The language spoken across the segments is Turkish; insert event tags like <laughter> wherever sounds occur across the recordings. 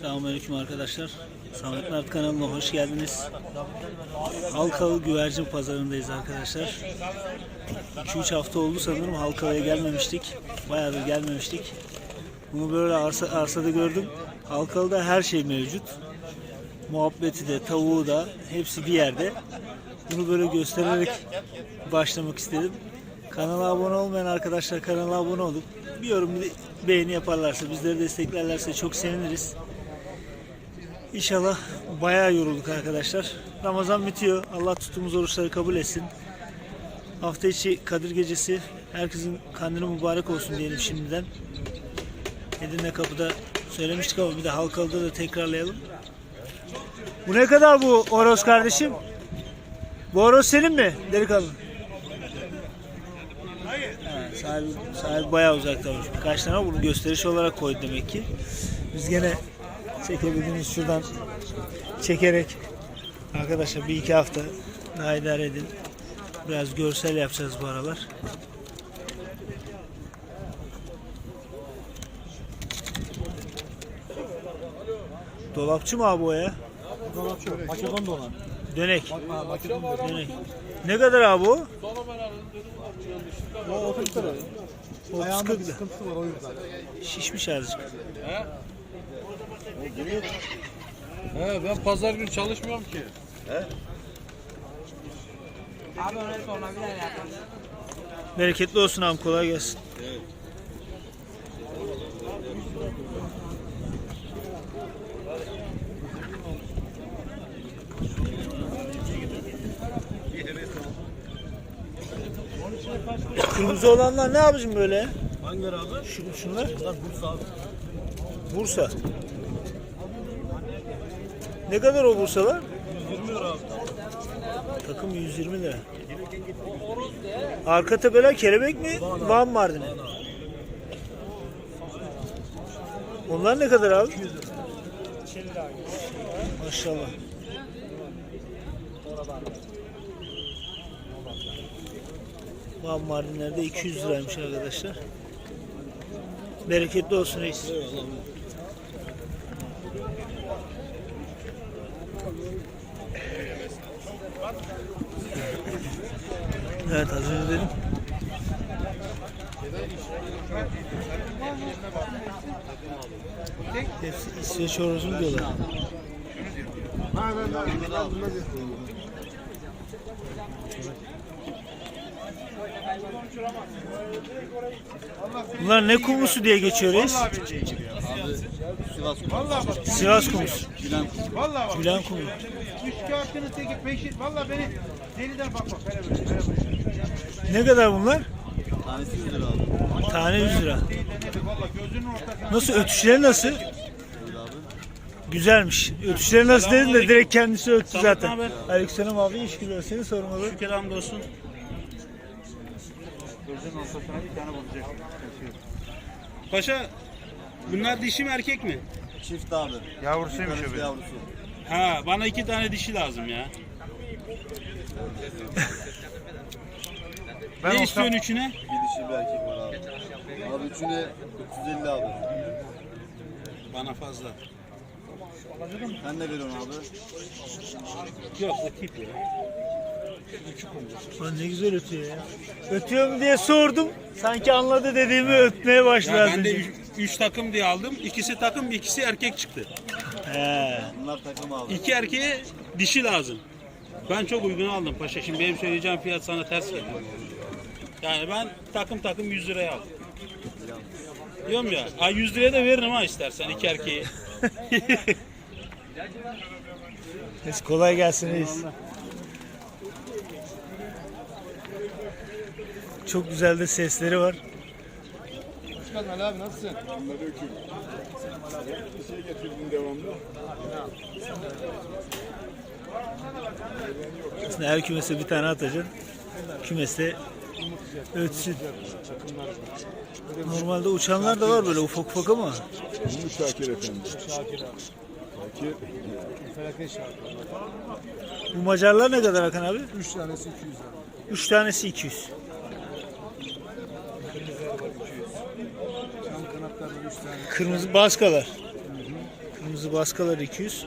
Selamünaleyküm arkadaşlar. Samet Mert kanalına hoş geldiniz. Halkalı güvercin pazarındayız arkadaşlar. 2-3 hafta oldu sanırım Halkalı'ya gelmemiştik. Bayağıdır gelmemiştik. Bunu böyle arsa, arsada gördüm. Halkalı'da her şey mevcut. Muhabbeti de, tavuğu da hepsi bir yerde. Bunu böyle göstererek başlamak istedim. Kanala abone olmayan arkadaşlar kanala abone olup bir yorum bir beğeni yaparlarsa, bizleri desteklerlerse çok seviniriz. İnşallah bayağı yorulduk arkadaşlar. Ramazan bitiyor. Allah tuttuğumuz oruçları kabul etsin. Hafta içi Kadir Gecesi. Herkesin kandili mübarek olsun diyelim şimdiden. Edirne Kapı'da söylemiştik ama bir de Halkalı'da da tekrarlayalım. Bu ne kadar bu Oros kardeşim? Bu Oros senin mi delikanlı? Ha, sahibi, sahibi bayağı uzaktaymış. Birkaç tane bunu gösteriş olarak koydu demek ki. Biz gene çekebildiğiniz şuradan çekerek arkadaşlar bir iki hafta daha idare edin. Biraz görsel yapacağız bu aralar. Dolapçı mı abi o ya? Dolapçı. Makedon dolar. Dönek. Makedon. Dönek. Ne kadar abi o? O 30 lira. 30 Ayağında 40 bir lira. sıkıntısı var o yüzden. Şişmiş azıcık. He ben pazar günü çalışmıyorum ki. Abi öyle sonra bir daha yapalım. Bereketli olsun abi kolay gelsin. Kırmızı olanlar ne abicim böyle? Hangileri abi? Şu, şunlar? Bunlar Bursa abi. Bursa. Ne kadar o Bursalar? 120 lira abi. Takım 120 lira. Arka tepeler kelebek mi? Van Mardin'e. Onlar ne kadar abi? Maşallah. Van Mardinler de 200 liraymış arkadaşlar. Bereketli olsun reis. Evet az önce dedim. Hepsi İsveç horozu diyorlar. Bunlar ne kumusu diye geçiyor reis? Sivas kumusu. Vallahi bak. Gülen kumu. Üç kağıtını teki peşin. Vallahi beni deliden bak bak. Hele böyle, hele böyle. Ne kadar bunlar? Tanesi 100 lira abi. Tane 100 lira. Nasıl ötüşleri nasıl? Güzelmiş. Ötüşleri nasıl dedim de direkt kendisi öttü zaten. Aleykümselam abi iş gülüyor. Seni sormalı. Şükür hamdolsun. Gözünün ortasına bir tane bulacak. Paşa bunlar dişi mi erkek mi? Çift abi. Yavrusuymuş öbürü. yavrusu. Ha bana iki tane dişi lazım ya. Ben ne istiyorsun üçüne? Bir dişi bir erkek var abi. Abi üçüne 350 abi. Bana fazla. Sen ne veriyorsun abi? Yok o tip ya. Lan ne güzel ötüyor ya. Ötüyor mu diye sordum. Sanki anladı dediğimi ötmeye başladı. Ya ben de üç, üç takım diye aldım. İkisi takım, ikisi erkek çıktı. He. Bunlar takım abi. İki erkeğe dişi lazım. Ben çok uygun aldım paşa. Şimdi benim söyleyeceğim fiyat sana ters geliyor. Yani ben takım takım 100 liraya aldım. Diyorum ya, ay 100 liraya da veririm ha istersen iki erkeği. <laughs> Neyse kolay gelsin reis. Çok güzel de sesleri var. Hoş geldin Ali abi nasılsın? Aslında her kümese bir tane atacaksın. Kümeste ötsün. Normalde uçanlar da var böyle ufak ufak ama. Bu Şakir Efendi. Şakir. Bu Macarlar ne kadar Hakan abi? 3 tanesi 200 lira. 3 tanesi 200. Cam kanatlardan 3 tane. Kırmızı baskalar. Kırmızı baskalar 200.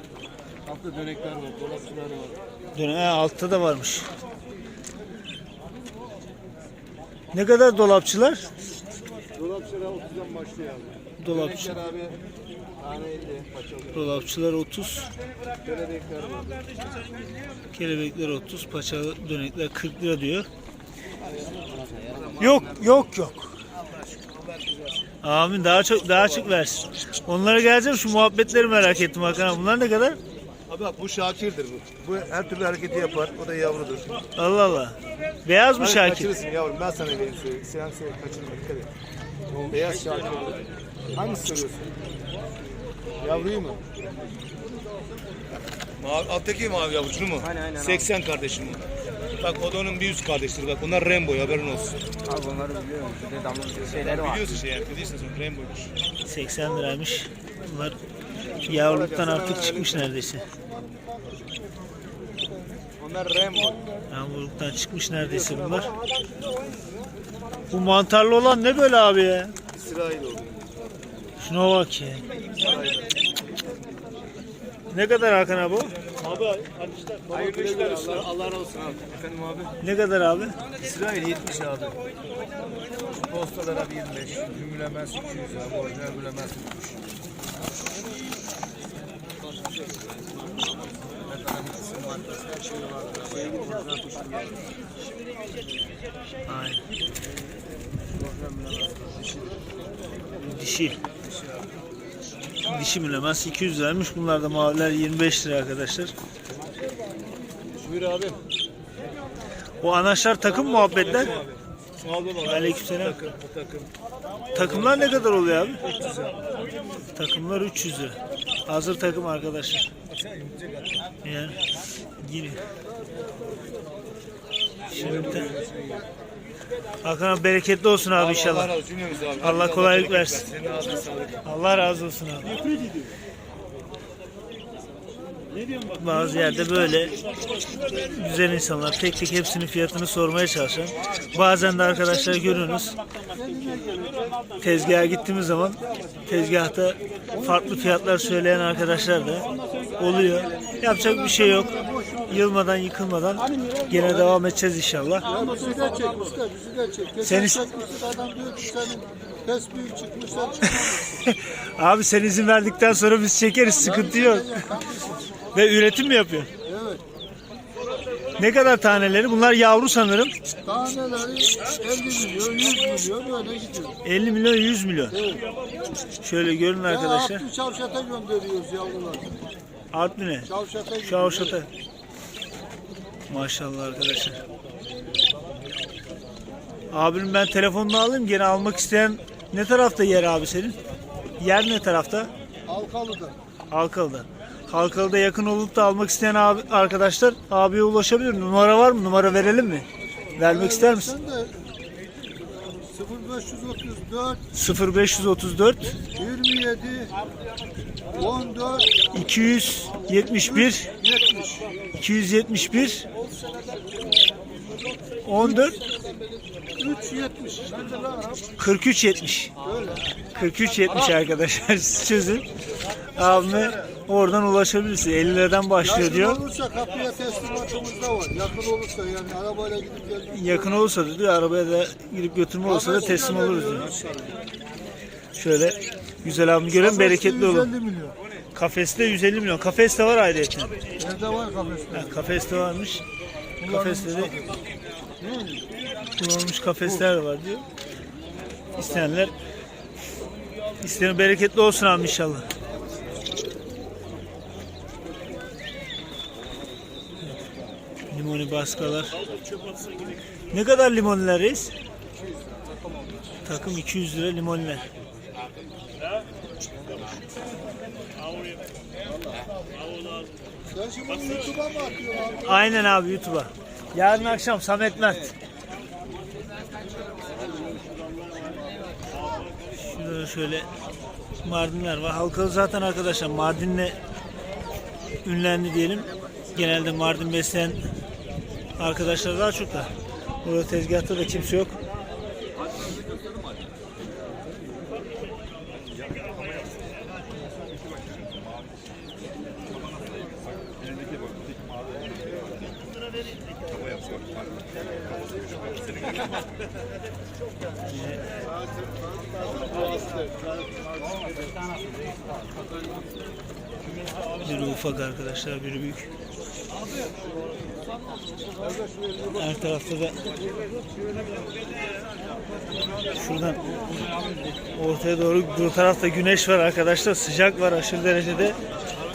Altta dönekler var, dolapçılar var. Dön ha, altta da varmış. Ne kadar dolapçılar? Dolapçılar 30'dan başlıyor abi. Dolapçı. Dönekler abi tane 50 paçalı. Dolapçılar 30, Kelebekler var. kelebekler 30, paçalı dönekler 40 lira diyor. Yok, yok, yok. Amin daha çok daha çok versin. Onlara geleceğim şu muhabbetleri merak ettim Hakan abi. Bunlar ne kadar? Abi bak bu Şakir'dir bu. Bu her türlü hareketi yapar. O da yavrudur. Allah Allah. Beyaz mı Şakir? Kaçırırsın yavrum ben sana vereyim söyleyeyim. Sen söyle kaçırma dikkat et. Beyaz Şakir. Hangisi soruyorsun? Yavruyu mu? Mavi, alttaki mavi yavucunu mu? Aynen, aynen, 80 kardeşim. Bak o da onun bir üst kardeşleri bak. Onlar Rainbow haberin olsun. Abi onları biliyorum. Bir de damla şeyleri var. Biliyorsun şey yani. Biliyorsun sen Rainbow'muş. 80 liraymış. Bunlar yavruluktan artık çıkmış neredeyse. Onlar Rainbow. Yavruluktan çıkmış neredeyse bunlar. Bu mantarlı olan ne böyle abi ya? İsrail oldu. Şuna bak ya. Ne kadar Hakan abi? o? Hayırlı işler Allah, Allah razı olsun abi. Efendim abi. Ne kadar abi? İsrail 70 abi. Postalara bir 25. Gümülemez 200 abi. Orijinal gümülemez 300. Aynen. Dişi. Dişi mülemez 200 liraymış. Bunlar da maviler 25 lira arkadaşlar. Buyur abi. O anaçlar takım muhabbetler. Aleykümselam. Takım, bu takım. Takımlar ne kadar oluyor abi? Takımlar 300 lira. Hazır takım arkadaşlar. Yani giriyor. Şimdi Hakan abi bereketli olsun abi Allah inşallah. abi. Allah Hepinize kolaylık versin. Allah razı olsun abi. Bazı yerde böyle güzel insanlar tek tek hepsinin fiyatını sormaya çalışan. Bazen de arkadaşlar görüyorsunuz. Tezgaha gittiğimiz zaman tezgahta farklı fiyatlar söyleyen arkadaşlar da oluyor. Yapacak bir şey yok. Yılmadan yıkılmadan gene devam edeceğiz inşallah. Çek usta, çek. Geçen Seni- çekmiştik adam diyor ki senin pes büyük çıkmışlar <laughs> çıkmamışsın. Abi sen izin verdikten sonra biz çekeriz sıkıntı yok. Ve üretim mi yapıyor? Evet. Ne kadar taneleri? Bunlar yavru sanırım. Taneleri 50 milyon, 100 milyon böyle gidiyor. 50 milyon 100 milyon. Şöyle görün Ya arkadaşlar. Abdü Çavşat'a gönderiyoruz yavrular. Artvin'e. Çavşat'a gidiyor. Şavşat'a. Maşallah arkadaşlar. Abim ben telefonunu alayım. Gene almak isteyen ne tarafta yer abi senin? Yer ne tarafta? Halkalı'da. Halkalı'da. Halkalı'da yakın olup da almak isteyen abi, arkadaşlar abiye ulaşabilir. Numara var mı? Numara verelim mi? Vermek ister misin? Sen de 0534 0534 27 14 271 70 271 14 370 43 70 Öyle. 43 70 arkadaşlar <laughs> siz çözün. Abime oradan ulaşabilirsin. 50 liradan başlıyor Yakın diyor. olursa kapıya teslimatımız da var. Yakın olursa yani arabayla gidip gelmek. Yakın olursa da diyor arabaya da girip götürme olursa da teslim oluruz diyor. Şöyle güzel abimi görelim bereketli olun. 150 milyon. Kafeste 150 milyon. Kafeste var ayrıca. Evde var kafeste. Ha, kafeste varmış. Kafeste de kullanılmış kafesler de var diyor. İsteyenler isteyen bereketli olsun abi inşallah. Limoni baskalar. Ne kadar limoniler reis? Takım 200 lira limoniler. Aynen abi YouTube'a. Yarın akşam Samet Mert. Şurada şöyle Mardinler var. Halkalı zaten arkadaşlar Mardin'le ünlendi diyelim. Genelde Mardin besleyen arkadaşlar daha çok da. Burada tezgahta da kimse yok. Biri ufak arkadaşlar, biri büyük. Her tarafta da şuradan ortaya doğru bu tarafta güneş var arkadaşlar. Sıcak var aşırı derecede.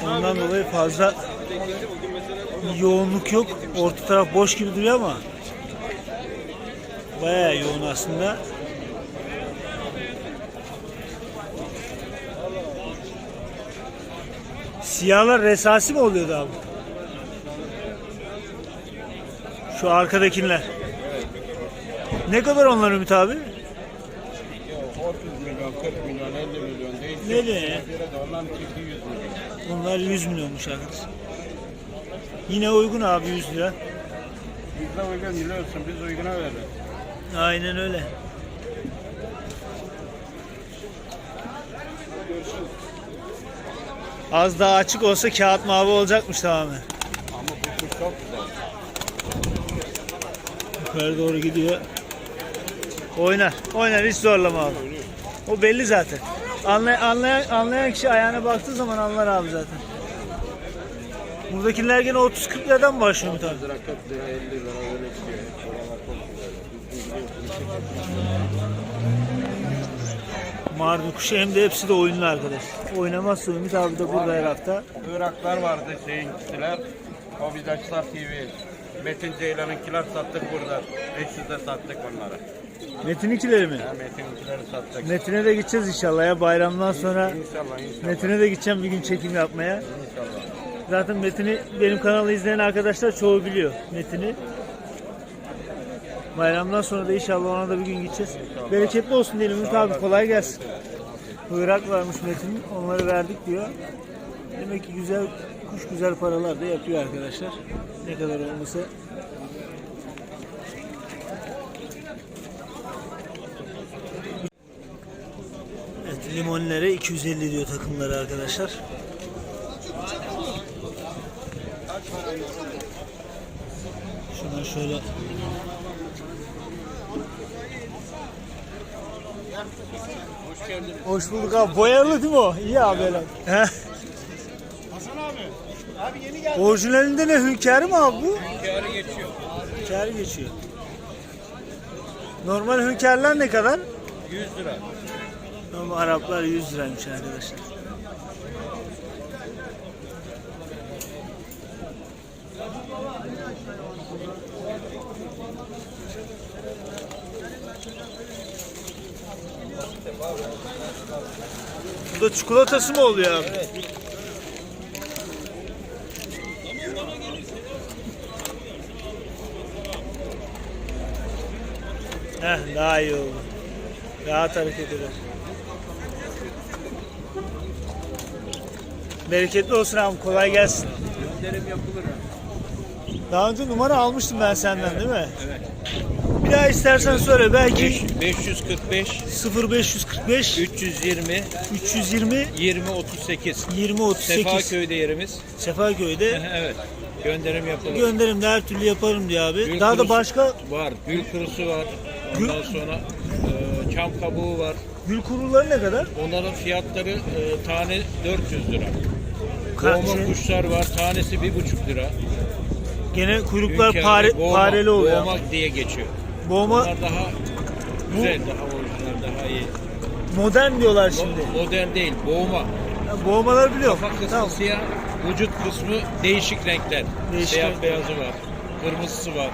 Ondan dolayı fazla yoğunluk yok. Orta taraf boş gibi duruyor ama bayağı yoğun aslında. Siyahlar resasi mi oluyordu abi? Şu arkadakiler. Ne kadar onlar Ümit abi? 30 milyon, 40 milyon, 50 milyon değil. Ne? Onların çiftliği 100 milyon. Bunlar 100 milyonmuş arkadaşlar. Yine uygun abi 100 lira. Biz de uygun biliyorsun, biz uyguna veririz. Aynen öyle. Az daha açık olsa kağıt mavi olacakmış tamamen. Ama bu kuş çok güzel. Yukarı doğru gidiyor. Oynar. Oynar hiç zorlama abi. O belli zaten. Anlay anlayan, anlayan kişi ayağına baktığı zaman anlar abi zaten. Buradakiler gene 30-40 liradan başlıyor bir tane. lira, 40 lira, 50 lira öyle çıkıyor. Oralar çok güzel. Biz biliyorsunuz. Mardin kuşu hem de hepsi de oyunlu arkadaş. Oynamazsa Ümit abi de burada her hafta. Iraklar vardı şeyinkisiler. Kobidaşlar TV. Metin Ceylan'ınkiler sattık burada. 500'de sattık onları. Metin ikileri mi? Ya Metin'inkileri sattık. Metin'e de gideceğiz inşallah ya bayramdan sonra. İnşallah inşallah. Metin'e de gideceğim bir gün çekim yapmaya. İnşallah. Zaten Metin'i benim kanalı izleyen arkadaşlar çoğu biliyor Metin'i. Bayramdan sonra da inşallah ona da bir gün gideceğiz. Bereketli olsun diyelim Ümit abi kolay gelsin. Irak varmış Metin onları verdik diyor. Demek ki güzel kuş güzel paralar da yapıyor arkadaşlar. Ne kadar olmasa Evet limonlere 250 diyor takımları arkadaşlar. Şuradan şöyle Hoş bulduk abi. Boyalı değil mi o? İyi abi helal. He. Hasan abi. Abi yeni geldi. Orijinalinde ne hünkârı mı abi bu? Hünkârı geçiyor. Hünkârı geçiyor. Normal hünkârlar ne kadar? 100 lira. Normal Araplar 100 liraymış arkadaşlar. Bu da çikolatası mı oluyor abi? Heh, daha iyi oldu. Rahat hareket eder. Bereketli olsun abi, kolay gelsin. Gönderim yapılır. Daha önce numara almıştım ben senden değil mi? Evet. Bir daha istersen söyle belki 545 0545 320 320 20 38 20 38 Sefaköy'de yerimiz. Sefaköy'de evet. Gönderim yapılır. gönderim de her türlü yaparım diyor abi. Gül Daha da kurusu başka var. Gül kurusu var. Ondan sonra e, çam kabuğu var. gül kuruları ne kadar? Onların fiyatları e, tane 400 lira. Ka- Boğma şey, kuşlar var. Tanesi 1,5 lira. Gene kuyruklar Hünkârı, pare, boğma, pareli oluyor. Boğma diye geçiyor. Boğma Onlar daha güzel, daha orijinal, daha iyi. modern diyorlar şimdi. Mo- Modern değil, boğma. Ya, boğmaları biliyorum. Kafa kısmı Tamam. siyah, vücut kısmı değişik renkler. Değişik Siyah renk. beyazı var, kırmızısı var.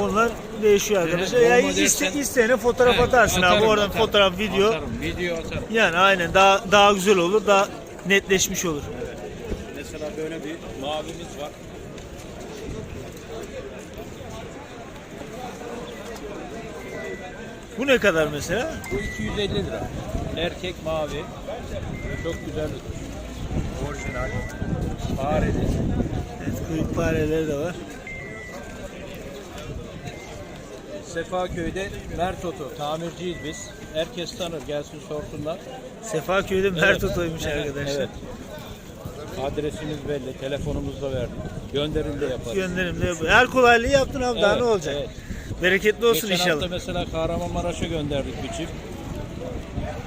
Onlar değişiyor arkadaşlar. Evet, Yani boğma iste, dersen- isteyene fotoğraf He, atarsın abi. atarım, Oradan atarım. fotoğraf, video. Atarım, video atarım. Yani aynen daha daha güzel olur, daha netleşmiş olur. Mesela böyle bir mavimiz var. Bu ne kadar mesela? Bu 250 lira. Erkek mavi. Çok güzel bir kuş. Orijinal. Fareli. Evet, kuyruk fareleri de var. Sefaköy'de Mert Oto. Tamirciyiz biz. Herkes tanır. Gelsin sorsunlar. Sefaköy'de Mert. Oto'ymuş Evet, arkadaşlar. evet. Adresimiz belli, telefonumuzu da verdik. Gönderim de yaparız. Gönderim de yapıyor. Her kolaylığı yaptın abi daha ne olacak? evet. Bereketli olsun Geçen hafta inşallah. mesela Kahramanmaraş'a gönderdik bir çift.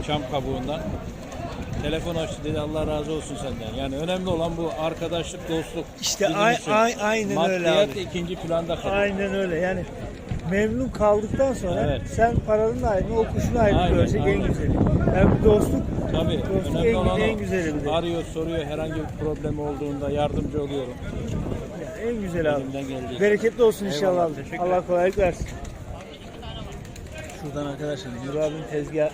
Çam kabuğundan. Telefon açtı dedi Allah razı olsun senden. Yani önemli olan bu arkadaşlık, dostluk. İşte bizim ay- için. ay- aynen öyle Maddiyat abi. ikinci planda kalıyor. Aynen öyle yani memnun kaldıktan sonra Evet. sen paranın da ayrını o kuşun ayrını Aynen, görecek en aynen. güzeli. Yani bir dostluk Tabii. Dostluk önemli en- olan en o. güzeli bir de. Arıyor, soruyor herhangi bir problem olduğunda yardımcı oluyorum. En güzel abi. Bereketli olsun inşallah abi. Allah kolaylık versin. Şuradan arkadaşlar Nur abinin tezgahı.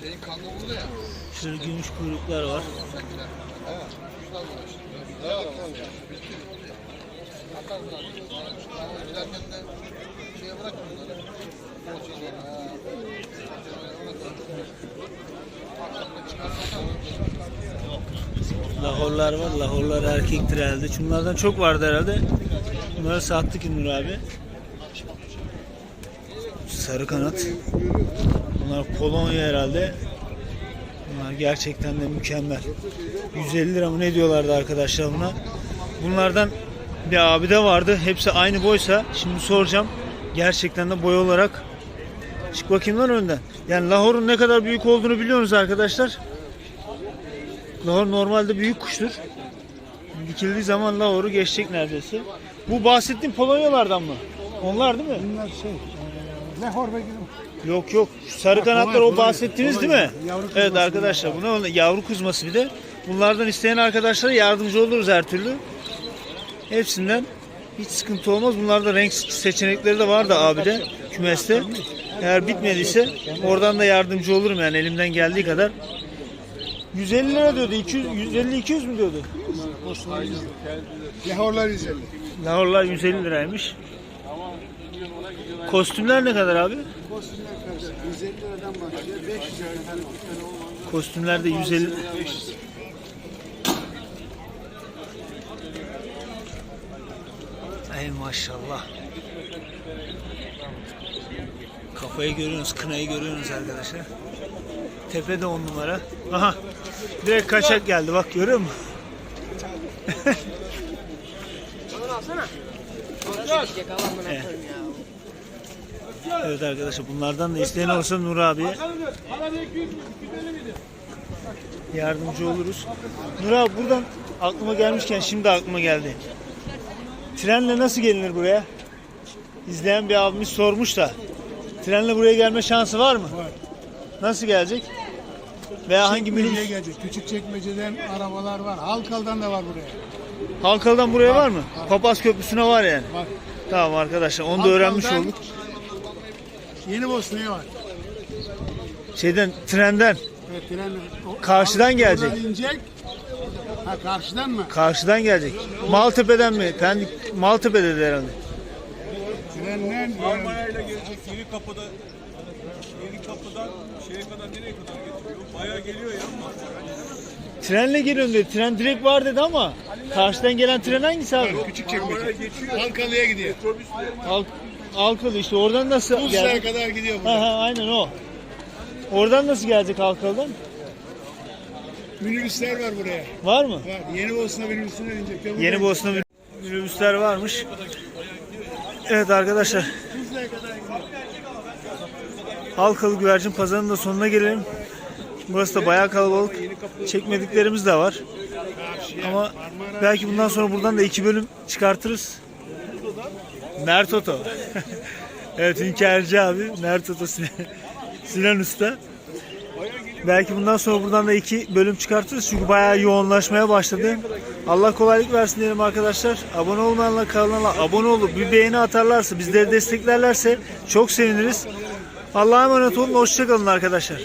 Şeyin kanlı burada ya. Şurada gümüş kuyruklar var. Giderken Lahorlar var. Lahorlar erkektir herhalde. Şunlardan çok vardı herhalde. Bunları sattık Nur abi. Sarı kanat. Bunlar Polonya herhalde. Gerçekten de mükemmel. 150 lira mı ne diyorlardı arkadaşlar buna. Bunlardan bir abi de vardı. Hepsi aynı boysa. Şimdi soracağım. Gerçekten de boy olarak. Çık bakayım lan önden. Yani Lahor'un ne kadar büyük olduğunu biliyorsunuz arkadaşlar. Lahor normalde büyük kuştur. Dikildiği zaman Lahor'u geçecek neredeyse. Bu bahsettiğim Polonyalardan mı? Onlar değil mi? Bunlar şey, e, Lahor ve. Yok yok. Sarı kanatlar o bahsettiğiniz değil mi? Evet arkadaşlar bu ne oldu? Yavru kuzması bir de. Bunlardan isteyen arkadaşlara yardımcı oluruz her türlü. Hepsinden hiç sıkıntı olmaz. Bunlarda renk seçenekleri de var da abi de kümeste. Eğer bitmediyse oradan da yardımcı olurum yani elimden geldiği kadar. 150 lira diyordu. 200 150 200 mü diyordu? Lahorlar 150. Lahorlar 150 liraymış. Kostümler ne kadar abi? Kostümler karşı 150 liradan başlıyor. 500 liradan Kostümler de 150. Ey maşallah. Kafayı görüyorsunuz, kınayı görüyorsunuz arkadaşlar. Tepe de on numara. Aha. Direkt kaçak geldi bak görüyor musun? <laughs> Evet. Evet arkadaşlar bunlardan da isteyen olsa Nur abiye yardımcı oluruz. Nur abi buradan aklıma gelmişken şimdi aklıma geldi. Trenle nasıl gelinir buraya? İzleyen bir abimiz sormuş da. Trenle buraya gelme şansı var mı? Var. Nasıl gelecek? Veya hangi minibüs? Gelecek. Küçük çekmeceden arabalar var. Halkal'dan da var buraya. Halkalı'dan buraya var mı? Papaz Köprüsü'ne var yani. Var. Tamam arkadaşlar onu da öğrenmiş Halkal'dan olduk. Yeni Bosna'ya var. Şeyden trenden Evet, tren, o- Karşıdan Oradan gelecek. inecek. Ha karşıdan mı? karşıdan gelecek. Maltepe'den mi? Pendik Maltepe'de de herhalde. Trenden Almanya'yla gelecek yeni kapıda yeni kapıdan şeye kadar nereye kadar getiriyor? Bayağı geliyor ya. Trenle geliyorum dedi. Tren direkt var dedi ama karşıdan gelen tren hangisi abi? küçük çekmece. Halkalı'ya gidiyor. Al, Halkalı işte oradan nasıl Bursa'ya geldi? kadar gidiyor Ha, burada. ha, aynen o. Oradan nasıl gelecek Halkalı'dan? Minibüsler var buraya. Var mı? Var. Yeni Bosna minibüsüne inecek. Ya Yeni buraya Bosna minibüsler varmış. Evet arkadaşlar Bursa'ya kadar gidiyor. Halkalı Güvercin Pazarı'nın da sonuna gelelim. Burası da bayağı kalabalık. Çekmediklerimiz de var. Ama belki bundan sonra buradan da iki bölüm çıkartırız. Mert Oto. <laughs> evet Hünkârcı abi. Mert Oto Sinan, <laughs> Sinan Usta. Belki bundan sonra buradan da iki bölüm çıkartırız. Çünkü bayağı yoğunlaşmaya başladı. Allah kolaylık versin diyelim arkadaşlar. Abone olmayanlar kanala abone olup bir beğeni atarlarsa, bizleri desteklerlerse çok seviniriz. Allah'a emanet olun. Hoşçakalın arkadaşlar.